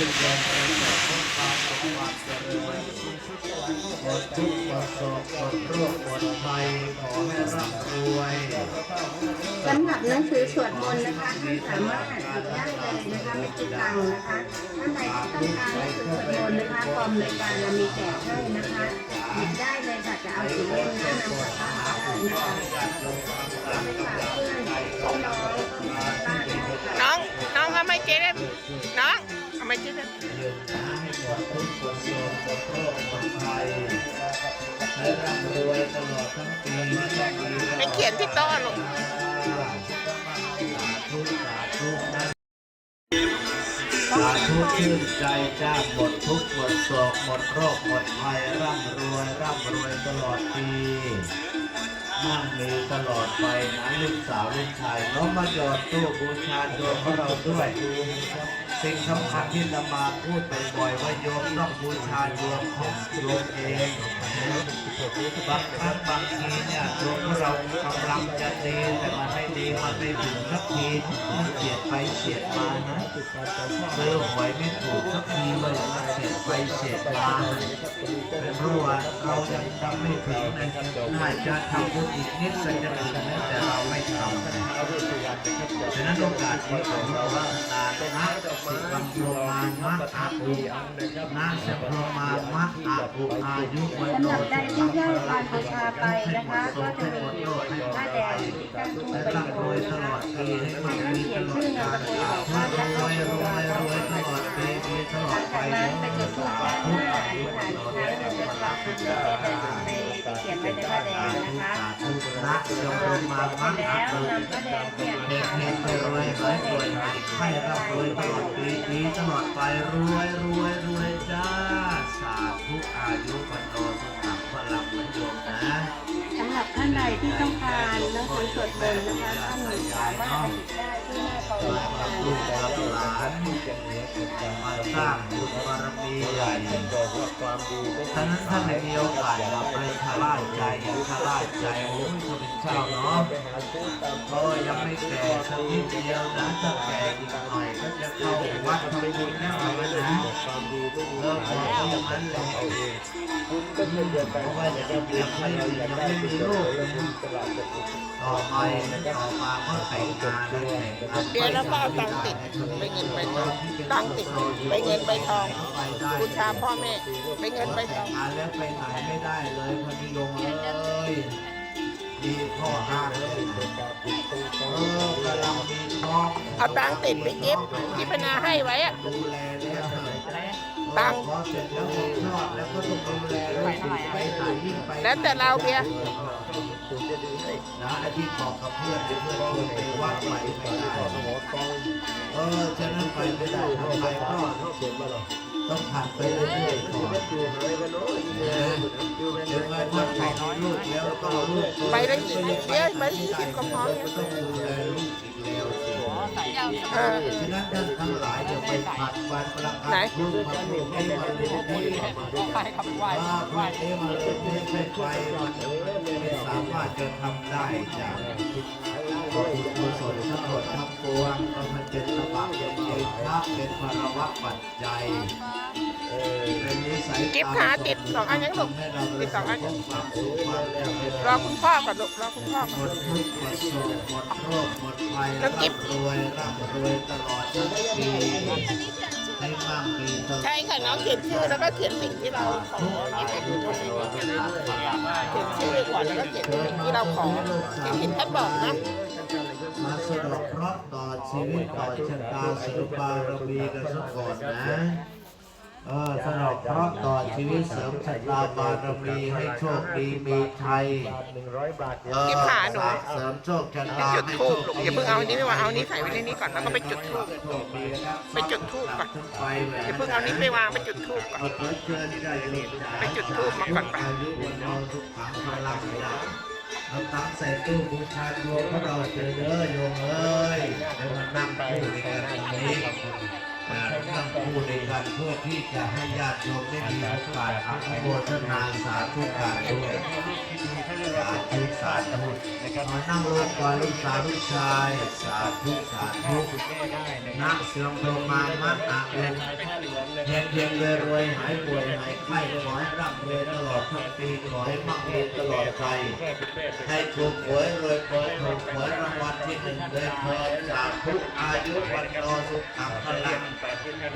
หมดทุกข์หมดโศกหมดโรคหมดภัยขอให้ร่ำรวยสำหรับหนังสือสวดมนต์นะคะท่านสามารถหยิบได้เลยนะคะไม่คิดตังค์นะคะท่านใดที่ต้องการหนังสือสวดมนต์นะคะกองรายการเรามีแจกให้นะคะหยิบได้เลยค่ะจะเอาสีเล่มหน้นำกลับบ้านได้นะคะเอาไปฝากเพื่อนพี่น้องน้องน้องเอาไม่เจ๊ได้น้องเอา ไม่ให้หมดทุกข์หมดโศกหมดโรคหมดภัยให้ร่ำรวยตลอดทั้งปีไม่ต้อเขียนที่โต๊ะลูกสาธุสาธุนะสาธุชื่นใจจ้าหมดทุกหมดโศกหมดโรคหมดภัยร่ำรวยร่ำรวยตลอดปีมั่งมีตลอดไปนะลูกสาวลูกชายน้องมาหยอดตู้บูชาโยมของเราด้วย สิ่งสำคัญที่จะมาพูดบ่อยๆว่าโยมต้องบูชาโยมของโยมเองบางครั้งบางทีเนี่ยโยมขอเรากำลังจะดีแต่มันไม่ดีมันไม่ถึงสักทีมันเฉียดไปเฉียดมานะซื้อหวยไม่ถูกสักทีเลยมันเฉียดไปเฉียดมาเป็นรู้ว่าเรายังทำไม่ถึงนะน่าจะทำบุญอีกนิดก็จะถึงนะแต่เราไม่ทำ ฉะนั้นโอกาสนี้ผมว่าการนะสิกรรมโยมามะอาภูนาสพรมามะอาภูอายุวันสำโนหรับใดที่ได้การบูชาไปนะคะ ก็จะมีผ้าแดงการทูและไปร่ำรวยตลอดปีให้มันมีตลอดกาลรวยรวยรวยตลอดปีมีตลอดไปจากนะนั้นไปจุดธูปด้านหน้าอธิษฐานอีกครั้งหนึ่งจะกลับบุญไป เขียนไว้ในผ้าแดงนะคะสาธุนะโยมมามะแล้อาวภูนำผ้าแดงเขียนเฮงเงไปรวยรวยรวยให้ร่ำรวยตลอดปีนี้ตลอดไปรวยรวยรวยจ้าสาธุอายุวันโนานใดที่ต้องการหนังสือสวดมนต์นะคะท่านสามารถหยิบได้ที่หน้าเคาน์เตอร์กับลูกกับหลานมาสร้างบุญบารมีใหญ่ฉะนั้นถ้าไม่มีโอกาสเราไปทลายใจอย่าทลายใจโอ้ยพระเป็นเจ้าเนาะโอ้ยยังไม่แก่สักนิดเดียวนะถ้าแก่อีกหน่อยก็จะเข้าวัดทำบุญแล้วเอาไว้นะเลิกบอกเขาอย่างนั้นเลยเพราะว่ายังยังไม่มียังไม่มีลูกต่อไปต่อมาเมื่อแต่งงานแล้วแต่งงานเดี๋ยวแล้วก็เอาตังติดไปเงินไปทองตังติดไปเงินไปทองบูชาพ่อแม่ไปเงินไปทองงานแล้วไปไหนไม่ได้เลยพอดีลงเลยมีข้อห้าเลยเออกำลังมีท้องเอาตังติดไปเก็บที่พนาให้ไว้อะดูแลแล้ว ตังค์พอเสร็จแล้วผมคลอดแล้วก็ต้องดูแลลูกไปไหนยิ่งไปแล้วแต่เราเบียร์นะไอ้ที่บอกกับเพื่อนเพื่อนชวนไปวัดไปไม่ได้เออฉะนั้นไปไม่ได้ทำไปก็ต้องผ่านไปเรื่อยๆก่อนเดี๋ยวมาถ้าใครมีลูกแล้วก็ลูกโตไปละยี่สิบเบียร์ไปละยี่สิบก็พอก็ต้องดูแลลูกอีกแล้วสิ เออฉะนั้นท่านทั้งหลายอย่าไปผัดวันประกันไหนลูกมาปลูกให้มันเป็นที่ว่าปลูกให้มันเป็นที่ไม่ไปมันไม่สามารถจะทำได้จากบุญกุศลทั้งหมดทั้งปวงก็มันเป็นสบายเป็นเองครับเป็นภาวะปัจจัย เป็นนิสัยเก็บขาติดสองอันยังลูกติดสองอันรอคุณพ่อก่อนลูกรอคุณพ่อก่อนแล้วกิ๊บร่ำรวยร่ำรวยตลอดทั้งปีให้มั่งมีตลอดใช่ค่ะน้องเขียนชื่อแล้วก็เขียนสิ่งที่เราขอเขียนชื่อก่อนแล้วก็เขียนสิ่งที่เราขอที่เห็นท่านบอกนะมาสะดอกเคราะห์ต่อชีวิตต่อชะตาสุขบารมีกันสักก่อนนะ เออสะดอกเคราะห์ต่อชีวิตเสริมชะตาบารมีให้โชคดีมีชัยเออเก็บขาหนู เสริมโชคชะไปตาจุดให้ทูโชบคลูกอย่าเพิ่งเอาอันนี้ไม่ว่าเอาอันนี้ใส่ไว้ในนี้ก่อนแล้วก็ไปจุดทูบ โชคดีนะครับไปจุดธูปก่อนไปเลยอย่าเพิ่งเอานี้ไปวางไปจุดทูบก่อนเอาขอเชิญได้เลยไปจุดธูปมาก่อนไป อายุวันนอนทุกขังพลังใหญ่เอาตังค์ใส่ตู้บูชาโยมพระเราเจอเด้อโยมเอ้ยเดี๋ยวมานั่งพูดกันตรงนี้ ทั้งพูดในการเพื่อที่จะให้ญาติโยมได้มีโอกาสอนุโมทนาสาธุการด้วย สาธุสาธุนะครับมานั่งรวมกันลูกสาวลูกชายสาธุสาธุคุณแม่ได้นักเสื่อมโทรมามัดอาเวนเฮงเฮงรวยรวยหายป่วยหายไข้ขอให้ร่ำรวยตลอดทั้งปีขอให้มั่งมีตลอดไปให้ถูกหวยรวยเปิดถูกหวยรางวัลที่หนึ่งเลยเถิดสาธุอายุวันโนสุขังพลัง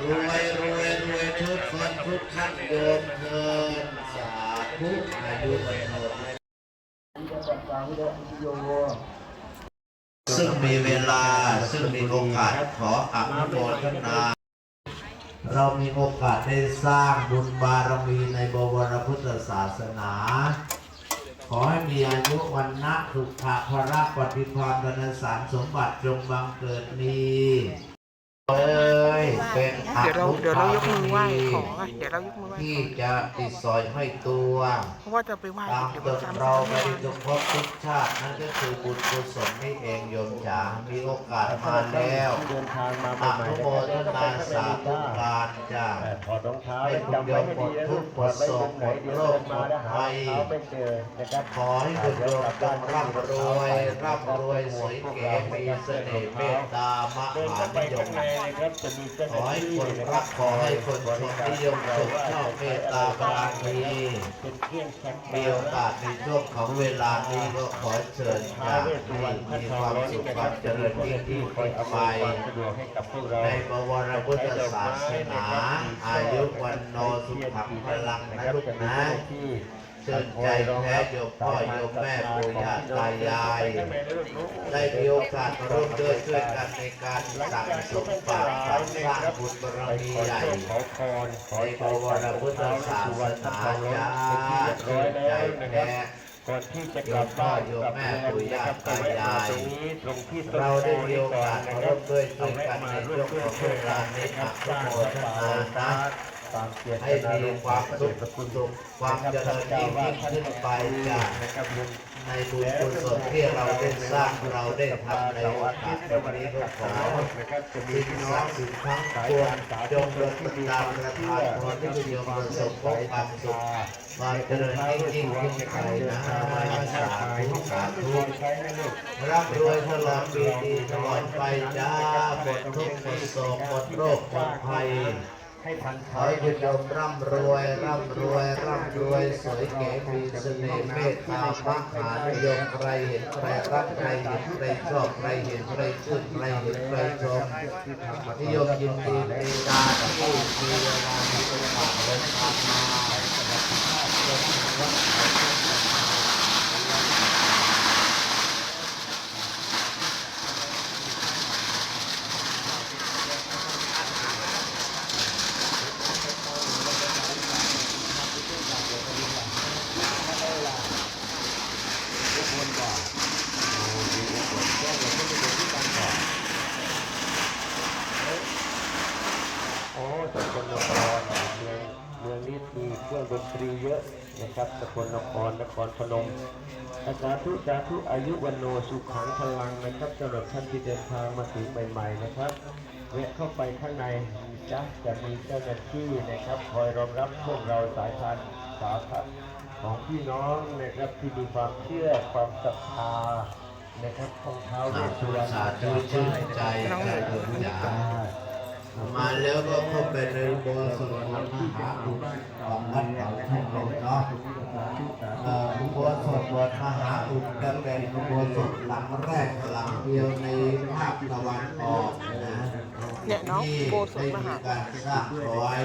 รวยรวยรวยทุกคนทุกท่านโยมเถิดสาธุอายุวันโน ซึ่งมีเวลาซึ่งมีโอกาสขออนุโมทนา เรามีโอกาสได้สร้างบุญบารมีในบวรพุทธศาสนา ขอให้มีอายุวันนะสุขะพระปฏิภาณธนสารสมบัติจงบังเกิดนี้ เอ้ยเป็นอเดี๋ยวเรานุเดี๋ยวเรายกมือไหว้ภาพขออะเดี๋ยวเรายกมือไหว้ขที่อจะติดสอยห้อยตัวเพราะว่าจะไปไหว้ตามเดี๋ยวเกิมันดจำเราไม่ไม่ได้ได้ทุกภพทุกชาตินั่นก็คือบุญกุศลนี่เองโยมจ๋ามีโอกาสมาแล้วเดินทางมาอใหม่นุๆโมทนาสาธุการจ้า แต่ถอดรองเท้าให้คุณจำไว้ให้ดีนะทุลูกกข์ถอดไว้ตรงไหนหมดเดี๋ยวโรเดิคนมาแล้วหาหมดภัยเท้าไม่เจอนะครับขอให้คุณโยมจงร่ำรวยร่ำรวยสวยเก๋มีเสน่ห์เมตตามเดินหาเข้าไปนิยข้ามงในนะครับจะมีเจ้าหขอน้าให้ที่คนนะครัรักขอให้คนชมนิยมชมชอบเมตตาบารมีเป็นเครื่องชักมีโอกาสในช่วงของเวลานี้ก็ขอเชิญท้าจากเวสสุวรรณมีความสุขความเจริญยิ่งยิ่งคอยขึ้นอำนไปวยความสะดวกให้กับพวกเราในบวรพุทธศาสนา อายุวันโนสุขังพลังนะลูกนะ เชิญใจแท้โยมพ่อโยมแม่ปู่ย่าตายาย ได้มีโอกาสมาร่วมด้วยช่วยกันในการสั่งสมบัติสร้างบุญบารมีใหญ่ขอพรขอในบวรพุทธศาสนาจ้าเชิใจแท้ก่อนที่จะกลับบ้านกลับเมืองนะครับก็แมาตรงนี้ตรงที่ต้นเราได้มีโอกาสมาร่วมด้วยช่วยกันในช่วงของช่เววยกัลานในนี้การอัสร้างโมทนานะ ยนะตามเจตนารมณ์ให้มีความสุขสุขความเจริญยิ่งยิ่งขึ้นไปจานะครับลุงในบุญกุศลที่เราได้สร้างเราได้ทำในโอกาสวันนี้ก็ขอนจะมีสิ่งพี่น้องสิทธิ์ทั้งปวงจงโดนบันดาลประทานพรที่คุณโยมประสบพบความสุขความเจริญยิ่งยิ่งขึ้นไปนะมาสาธุสาธุใช้ให้ลูกร่ำรวยตลอดปีดีตลอดไปจ้าหมดทุกข์หมดโศกหมดโรคหมดภัย ให้ทันขอให้คุณโยมร่ำรวยร่ำรวยร่ำรวยสวยเก๋มีเสน่ห์เมตตามหานิยมใครเห็นใครรักใครเห็นใครชอบใครเห็นใครชื่นใครเห็นใครชมนิยมยินดีในการที่มีเวลามีโอกาเดินทางมา โอ้ สกลนครเมืองเมืองนี้มีเครื่องดนตรีเยอะนะครับสกลนครนครพนมสาธุสาธุอายุวันโนสุขังพลังนะครับสำหรับท่านที่เดินทางมาถึงใหม่ๆนะครับแวะเข้าไปข้างในจ้ะจะมีเจ้าหน้าที่นะครับ คอยรองรับพวกเราสายทานสาธของพี่น้องนะครับที่มีความเชื่อความศรัทธานะครับของเท้าเวสาสสุธุวรรณสาธุชื่นใจกันเถิดจ้า มาแล้วก็เข้าไปในอุโบสถมหาอุดของวัดเขาท่านเนเนาะเอ่ออุโบสถวัดมหาอุดก็เป็นอุโบสถหลังแรกหลังเดียวในภาคตะวันออกนะเนี่ยน้องที่โบสถ์ได้มมีหาการสร้างร้อย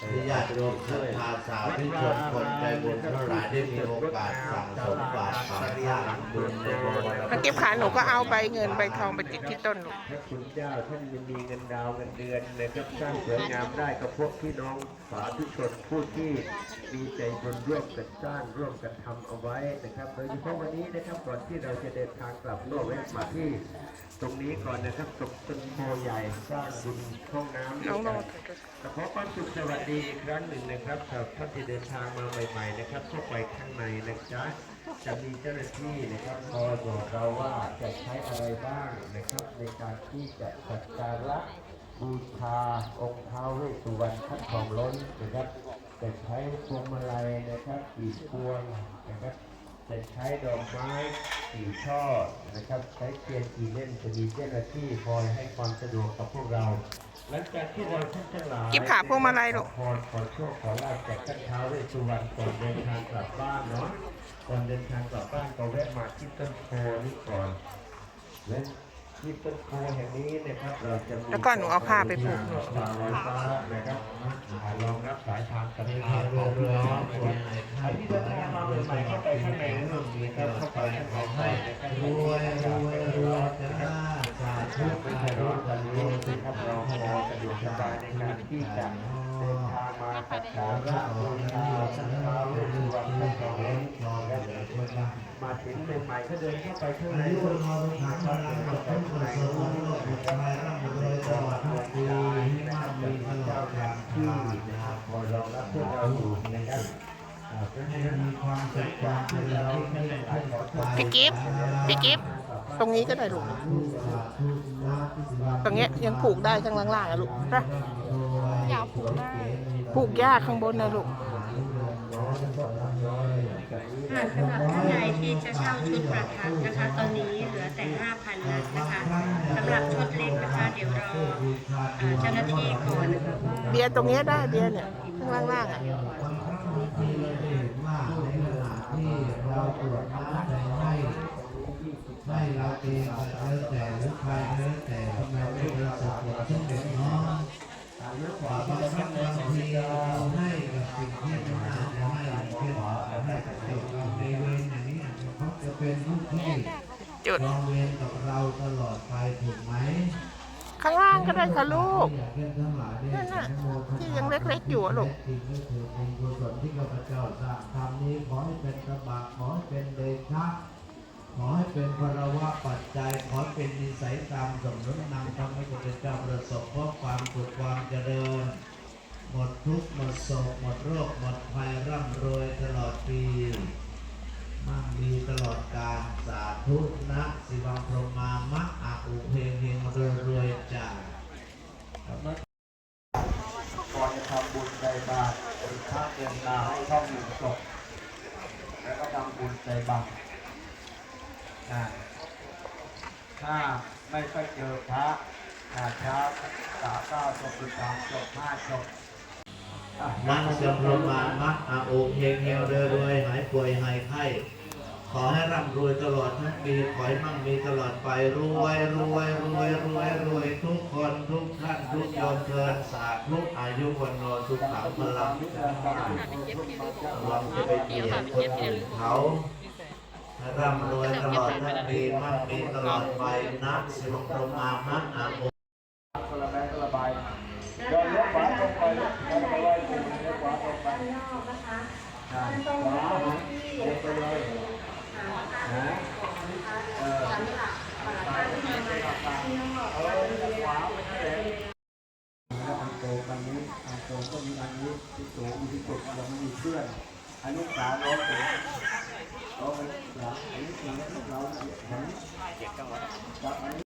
ที่ญาติโยมศรัทธาสาธุชนคนใจบุญทั้งหลายได้มีโอกาสสั่งสมบัติสั่งสร้างบุญในบวรถ้าเก็บขาหนูก็เอาใบเงินใบทองไปติดที่ต้นลูกพระคุณเจ้าท่านยังมีเงินดาวเงินเดือนนะครับสร้างสวยงามได้กับพวกพี่น้องสาธุชนผู้ที่ มีใจบุญร่วมกันสร้างร่วมกันทำเอาไว้นะครับ โดยเฉพาะวันนี้นะครับก่อนที่เราจะเดินทางกลับโลกแวะมาที่ ตรงนี้ก่อนนะครับตรงต้นโพใหญ่สร้างบุญห้องน้ำน้องโนขอความสุขสวัสดีอีกครั้งหนึ่งนะครับสำหรับท่านที่เดินทางมาใหม่ๆนะครับเข้าไปข้างในนะจ๊ะจะมีเจ้าหน้าที่นะครับคอยบอกเราว่าจะใช้อะไรบ้างนะครับ ในการที่จะจัดการละบูชาองค์ท้าวเวสสุวรรณท่านทองล้นนะครับ จะใช้พวงมาลัยนะครับกี่พวงนะครับจะใช้ดอกไม้กี่ช่อนะครับ ใช้เทียนกี่เล่มจะมีเจ้าหน้าที่คอยให้ความสะดวกกับพวกเราหลังจากที่เราท่านทั้งหลายกิ๊บขาพวงมาลัยลูกขอพรขอโชคขอลาภจากท่านท้าวเวสสุวรรณก่อนเดินทางกลับบ้านเนาะก่อนเดินทางกลับบ้านก็แวะมาที่ต้นโพนี่ก่อนและ ที่ต้นโพแห่งนี้นะครับเราจะมีแล้วก็หนูเอาผ้าไปผูกปลาลอยฟ้านะครับอ่ารองรับสายทางกับทางของพี่น้องส่วนใครที่เดินทางมาใหม่ๆเข้าไปข้างในนะครับเข้าไปข้างในนะครับรวยรวยรวยจ้าสาธุไม่ใช่รถวันนี้นะครับเราพอสะดวกสบายในการที่จะเดินทาง มาถึงใหม่ๆก็เดินเข้าไปข้างในก็เดินเข้าไปข้างในพี่กิฟต์พี่กิฟต์ตรงนี้ก็ได้ลูก ตรงเนี้ยยังผูกได้ข้างล่างๆอะลูกนะ อยากผูกได้ผูกยากข้างบนนะลูกค่ะสำหรับท่านใดที่จะเช่าชุดประทับนะคะ ตอนนี้เหลือแต่ 5,000แล้วนะคะสำหรับชุดเล็กนะคะ เดี๋ยวรอเอ่อเจ้าหน้าที่ก่อนนะคะว่าเบียร์ตรงเนี้ยได้เบียร์เนี่ยข้างล่างๆอะที่เราได้เห็นว่าในขณะที่เราตรวจน้ำในให้ให้เราเองก็แล้วแต่หรือใครก็แล้วแต่ทำไมไม่ได้สอบสวนซึ่งเด็กน้อง กว่าบางครั้งบางทีเราให้กับสิ่งที่ไม่น่าจะให้เช่นให้กับเด็กเราในเวรอย่างนี้เขาจะเป็นผู้ที่จุดรองเวรกับเราตลอดไปถูกไหมข้างล่างก็ได้ค่ะลูกอยากให้ทั้งหลายได้นั่นน่ะอนุโมทนาที่ยังเล็กๆอยู่อะลูกสิ่งที่ถือเป็นกุศลที่ข้าพเจ้าสร้างทำนี้ขอให้เป็นกระบะขอให้เป็นเดชะ ขอให้เป็นพลวะปัจจัย ขอให้เป็นนิสัยตามสมนุนนำทำให้ข้าพเจ้าประสบพบความสุขความเจริญ หมดทุกข์หมดโศกหมดโรค หมดภัยร่ำรวยตลอดปีมั่งมีตลอดกาลสาธุนะสิวังพรมามะอาอุเพงเฮงรวยรวยๆจ้าก่อนจะทำบุญใส่บาตรเป็นพระเดินนาให้เข้าหนึ่งศพแล้วก็ทำบุญใส่บาตร ถ้าไม่ค่อยเจอพระอาเช้าสามเก้าศพหรือสามศพห้าศพอะนะสิวังรมามะอาโอเพงเฮงรวยรวยหายป่วยหายไข้ขอให้ร่ำรวยตลอดทั้งปีขอให้มั่งมีตลอดไปรวยรวยรวยรวยรวยทุกคนทุกท่านทุกโยมเทินสาธุอายุวันโนสุขังพลังเราจะไปเกียรติคนอื่นเขา ร่ำรวยตลอดทั้งปีมั่งมีตลอดไปนะสิวงพรหมามะอาโอคนละแบงค์คนละใบเดินเลี้ยวขวาตรงไปเดินไปไว้เลี้ยวขวาตรงไปด้านนอกนะคะอ่ามันตรงขวากับที่ตรงไปเลยหาทางก่อนนะคะสำหรับปากทางที่มาที่นอกวันนี้ขวาไปนั่นแหละแล้วอันโตอันนี้อันโตก็มีอันนี้ที่โตมีที่โตเราไม่มีเพื่อนอนนี้สามร้อยตัวเราไปสามอันนี้สี่เราอันนี้เจ็ดจังหวัดครับอันนี้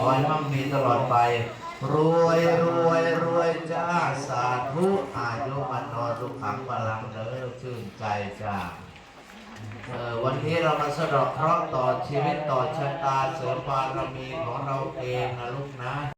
ขอให้ มั่งมีตลอดไป รวยรวยรวยจ้าสาธุอายุมันโนสุขังพลังเด้อชื่นใจจ้าวันนี้เรามาสะดอกเคราะห์ต่อชีวิตต่อชะตาเสริมบารมีของเราเองนะลูกนะ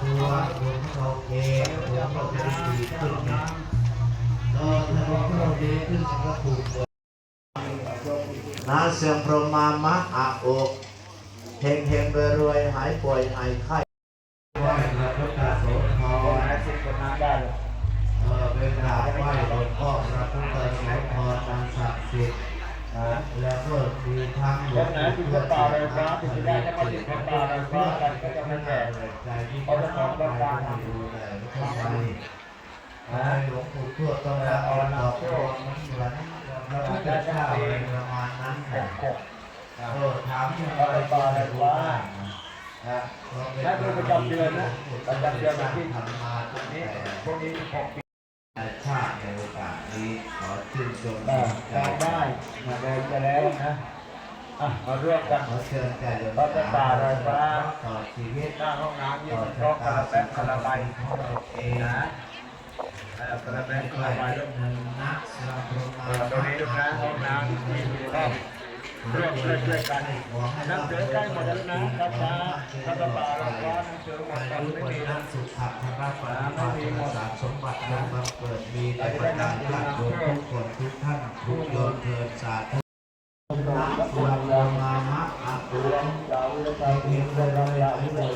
ตู้าตัวหลวงพ่อเองหลวงพ่อจะดีขึ้นนะเออถ้าหลวงพ่อดีขึ้นก็ถูกนาเสียงพรหมามะอาโอเฮงเฮงรวยรวยหายป่วยหายไข้ มีทั้งหลวงปู่ทวดที่พระพุทธเจ้าก็ติดพระป่าเลยฟ้ากันก็จะไม่แก่ใจที่เขาจะต้องการดูแลเข้าไปนะหลวงปู่ทวดต้องละอ่อนดอกโตมันเหมือนพระพุทธเจ้าอะไรประมาณนั้นแหละเออถามยังไงก็ได้ว่านะได้เป็นประจำเดือนนะประจำเดือนที่ทำมาตรงนี้พวกนี้หกปีชาติในโอกาสนี้ขอชื่นชมได้ได้มาเดินไปแล้วนะ มาร่วมกันขอเชิญใจโยมตาตาลอยฟ้าต่อชีวิตหน้าห้องน้ำยี่มันก็คาราแบงคาราใบของเราเองนะคาราแบงคาราใบต้องเงินนะสำหรับโรงงานตรงนี้ลูกนะห้องน้ำที่มีรอบร่วมด้วยช่วยกันนักเสือใกล้หมดแล้วนะรับช้าถ้าตบาเราก็นักเสือหมดกันไม่มีนะสุขภาพรับปราไม่มีหมดสมบัติยังมาเปิดมีในบรรดาญาติโยมทุกคนทุกท่านทุกโยมเทินสาธุนะสุรังวามามะอาตุล เพียงใดเราอยากให้เลย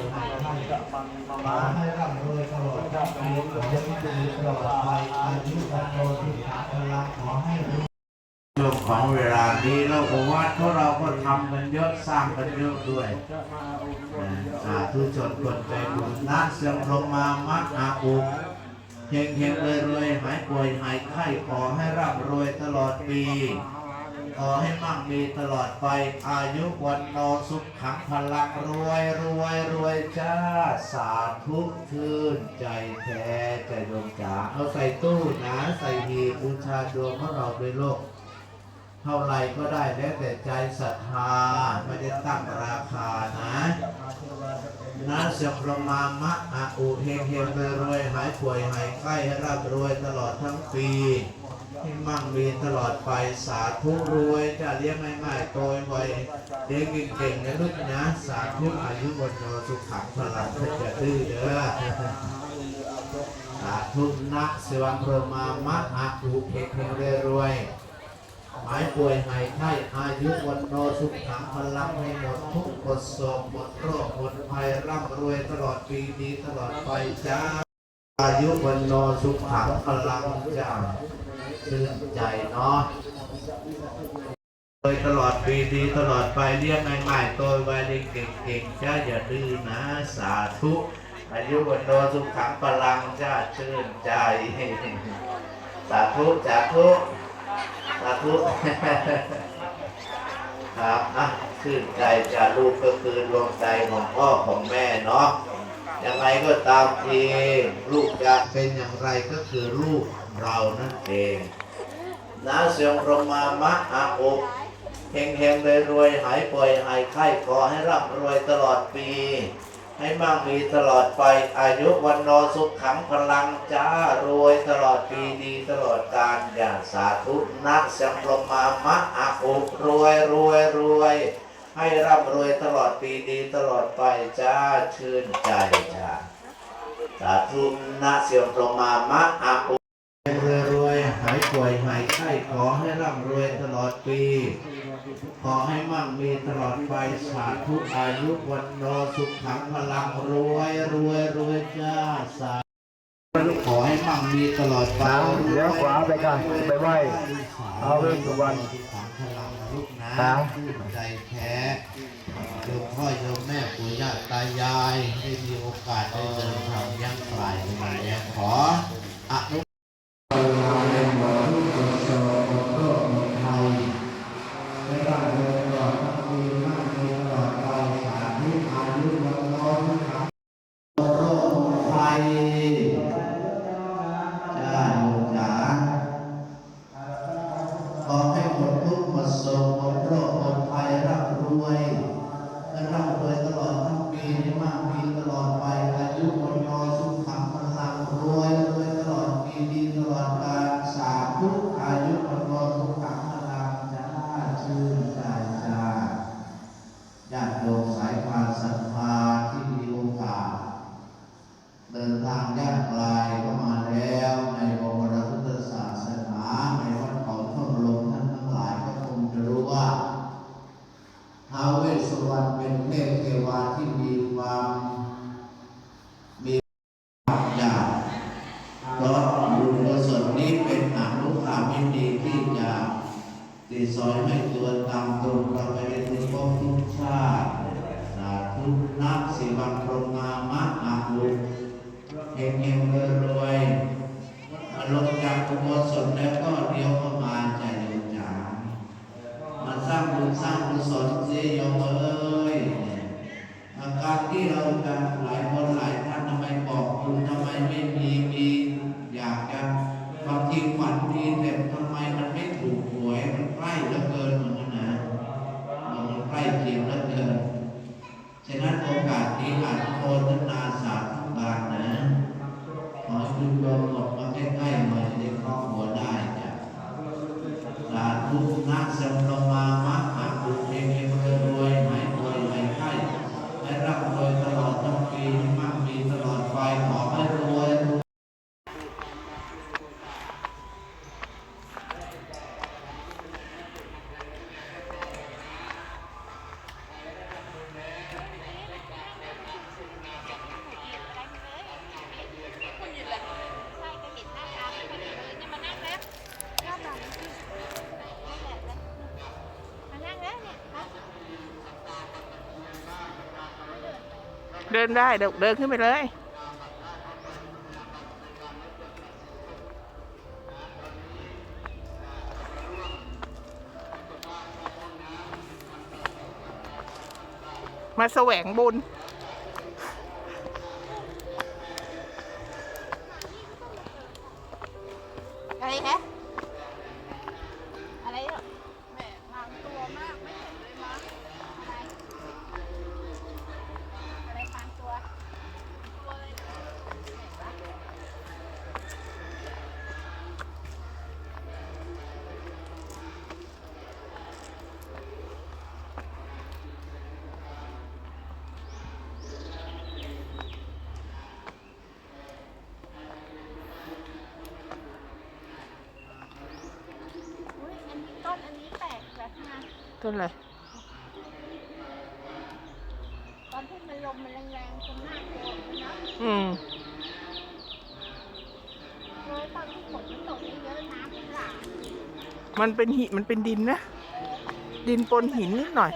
มาให้ร่ำรวยตลอดครับปีขอให้ดีตลอดไปอายุวันโตที่ขาพลังขอให้เรู้ช่วงของเวลานี้เราก็วัดเพราะเราก็ทำกันเยอะสร้างกันเยอะด้วยสาธุชนคนใจบุญนักเสียงพรหมามัดอาอุเฮงเฮงรวยรวยหายป่วยหายไข้ขอให้ร่ำรวยตลอดปี ขอให้มั่งมีตลอดไป อายุวันโนสุขขังพลังรวยรวยรวยจ้า สาธุชื่นใจแท้ใจดวงจ๋าเอาใส่ตู้นะ ใส่หีบบูชาดวงของเราด้วยโลก เท่าไรก็ได้แล้วแต่ใจศรัทธาไม่ได้ตั้งราคานะนะเสียพระมามะอาอุเฮงเฮงรวยรวยหายป่วยหายไข้ให้ร่ำรวยตลอดทั้งปีให้มั่งมีตลอดไปสาธุรวยจะเลี้ยงง่ายๆโตยไวเลี้ยงเก่งๆนะลูกนะ สาธุอายุวันโนสุขังพลังเพื่อจะดื้อเด้อสาธุนะเสวังพระมามะอาอุเฮงเฮงรวยรวย หายป่วยหายไข้อายุวันโนสุขขังพลังให้หมดทุกข์หมดโศกหมดโรคหมดภัยร่ำรวยตลอดปีดีตลอดไปจ้า อายุวันโนสุขขังพลังจ้าชื่นใจเนาะโดยตลอดปีดีตลอดไปเรียกง่ายๆตัวไว้เกเก่งๆจ้าอย่าดื้อนะสาธุอายุวันโนสุขขังพลังจ้าชื่นใจสาธุสาธุ สาธุครับอะชื่นใจจากลูกก็คือดวงใจของพ่อของแม่เนาะยังไงก็ตามทีลูกจะเป็นอย่างไรก็คือลูกเรานั่นเองนะเสียงรมามะอาอกเฮงเฮงเลยรวยหายป่วยหายไข้ขอให้ร่ำรวยตลอดปี ให้มั่งมีตลอดไป อายุวันโนสุขขังพลังจ้ารวยตลอดปีดีตลอดกาลอย่างสาธุนักสังพรมามะอาอุรวยรวยรวย ให้ร่ำรวยตลอดปีดีตลอดไปจ้าชื่นใจจ้าสาธุนักเสียงพรมามะอาอุรวยรวยหาย ป่วยหายไข้ขอให้ร่ำรวยตลอดปี ขอให้มั่งมีตลอดไปสาธุอายุวันโนสุขขังพลังรวยรวยรวยจ้าสาธุขอให้มั่งมีตลอดไปเลี้ยวขวาไปค่ะไปไหว้เอาเวสสุวรรณสุขขังพลังนะลูกนะชื่นใจแท้โยมพ่อโยมแม่ปู่ย่าตายายได้มีโอกาสได้เดินทางยังไกลมาแล้วขอ คุณลองออกมาใกล้ๆมาินได้เดินเดินขึ้นไปเลยมาแสวงบุญ อะไรคะ มันเป็นหินมันเป็นดินนะ ดินปนหินนิดหน่อย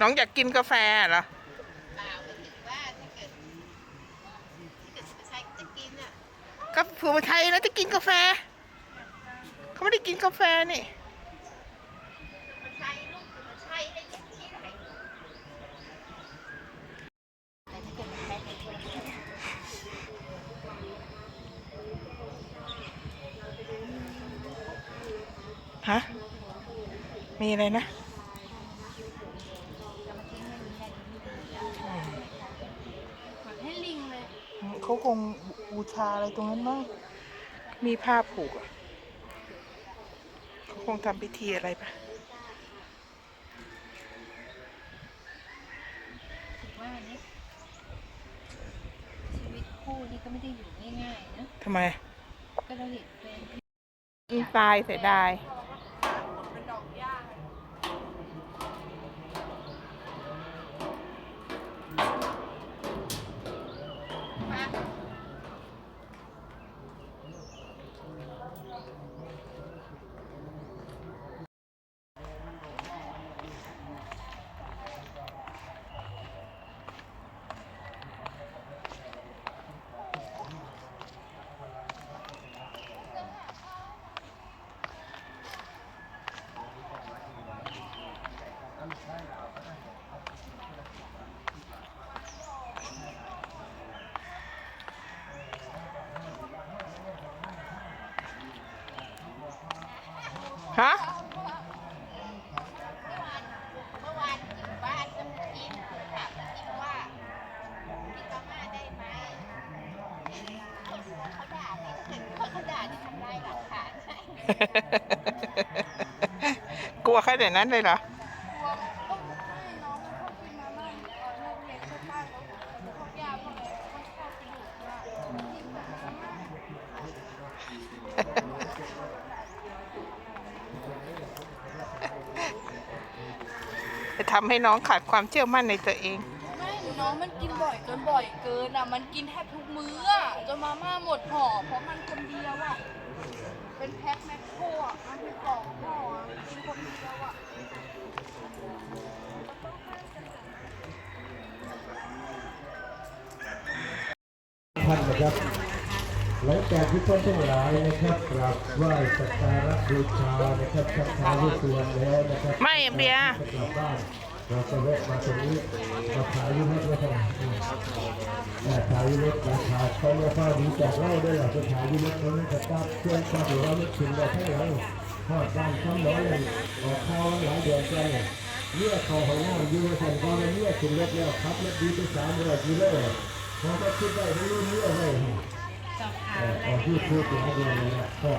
น้องอยากกินกาแฟเหรอก็ผัวไทยแล้วจะกินกาแฟ เขาไม่ได้กินกาแฟนี่ฮะ มีอะไรนะ ให้ลิงเลย เขาคงบูชาอะไรตรงนั้นมั้งมีผ้าผูกอะเขาคงทำพิธีอะไรปะว่าเนี่ยชีวิตคู่นี่ก็ไม่ได้อยู่ง่ายๆนะทำไม ก็เราเห็นแฟนอืมตายเสียดาย ฮะเมื่อวานอยู่บ้านน้ำกินถามน้ำกินว่ากินมาม่าได้ไหมคนเขาด่าเนี่ยเห็นคนเขาด่าที่ทำลายหลักฐานใช่กลัวแค่แต่นั้นเลยเหรอ จะทำให้น้องขาดความเชื่อมั่นในตัวเอง ไม่น้องมันกินบ่อยเกินบ่อยเกินอะ มันกินแทบทุกมื้ออะจนมาม่าหมดห่อเพราะมันคนเดียวอะ เป็นแพ็คแมคโครอะ มันเป็นกล่องห่ออะกินคนเดียวอะ ท่านนะครับ หลังจากที่ท่านทั้งหลายนะครับกราบไหว้สักการะบูชานะครับสักการะส่วนแล้วนะครับไม่เบียร์จะกลับบ้านเราจะแวะมาตรงนี้มาขายยูนิตไว้ทำไมแต่ขายยูนิตราคาเขาเรียกว่าดีจากเล่าด้วยหรอจะขายยูนิตตรงนี้จะตั้งเชื่อมต่อหรือว่าไม่ถึงเราให้เราทอดบ้านซ้ำร้อยเลยออกข้าวหลายเดือนกันเนี่ยเมื่อเขาของน้ำยูนิตก็เลยเมื่อถึงรถแล้วครับรถดีไปสามร้อยกิโลพอก็คิดได้ไม่รู้เรื่องเลย สอบถามเอ่อออกที่พูดถึงเดือนนี้ก็